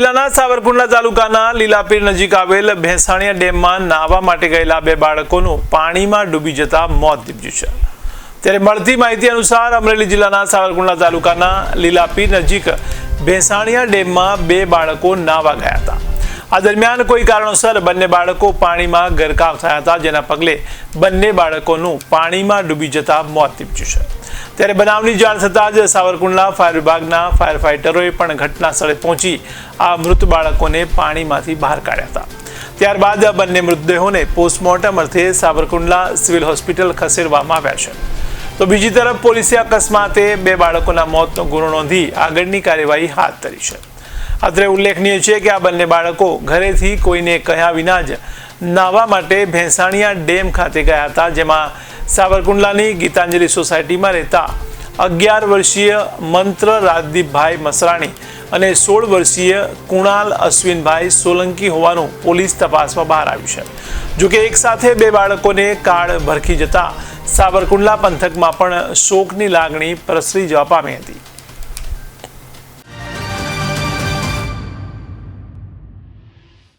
જિલ્લાના સાવરકુંડલા તાલુકાના લીલાપીર નજીક આવેલ ભેંસાણીયા ડેમમાં નાહવા માટે ગયેલા બે બાળકોનું પાણીમાં ડૂબી જતા મોત નીપજ્યું છે. ત્યારે મળતી માહિતી અનુસાર અમરેલી જિલ્લાના સાવરકુંડલા તાલુકાના લીલાપીર નજીક ભેંસાણીયા ડેમમાં બે બાળકો નાહવા ગયા હતા. આ દરમિયાન કોઈ કારણોસર બંને બાળકો પાણીમાં ગરકાવ થયા હતા, જેના પગલે બંને બાળકોનું પાણીમાં ડૂબી જતા મોત નીપજ્યું છે. ત્યારે બનાવની જાણ થતાં જ સાવરકુંડલા ફાયર વિભાગના ફાયર ફાઇટરોએ પણ ઘટના સ્થળે પહોંચી આ મૃત બાળકોને પાણીમાંથી બહાર કાઢ્યા હતા. ત્યારબાદ બંને મૃતદેહોને પોસ્ટમોર્ટમ અર્થે સાવરકુંડલા સિવિલ હોસ્પિટલ ખસેડવામાં આવ્યા છે. તો બીજી તરફ પોલીસે અકસ્માતે બે બાળકોના મોતનો ગુનો નોંધી આગળની કાર્યવાહી હાથ ધરી છે. અત્રે ઉલ્લેખનીય છે કે આ બંને બાળકો ઘરેથી કોઈને કહ્યા વિના જ નાહવા માટે ભેંસાણીયા ડેમ ખાતે ગયા હતા, જેમાં સાવરકુંડલાની ગીતાંજલિ સોસાયટીમાં રહેતા અગિયાર વર્ષીય મંત્ર રાજદીપભાઈ મસરાણી અને સોળ વર્ષીય કુણાલ અશ્વિનભાઈ સોલંકી હોવાનું પોલીસ તપાસમાં બહાર આવ્યું છે. જોકે એક સાથે બે બાળકોને કાળ ભરખી જતા સાવરકુંડલા પંથકમાં પણ શોકની લાગણી પ્રસરી જવા પામી હતી.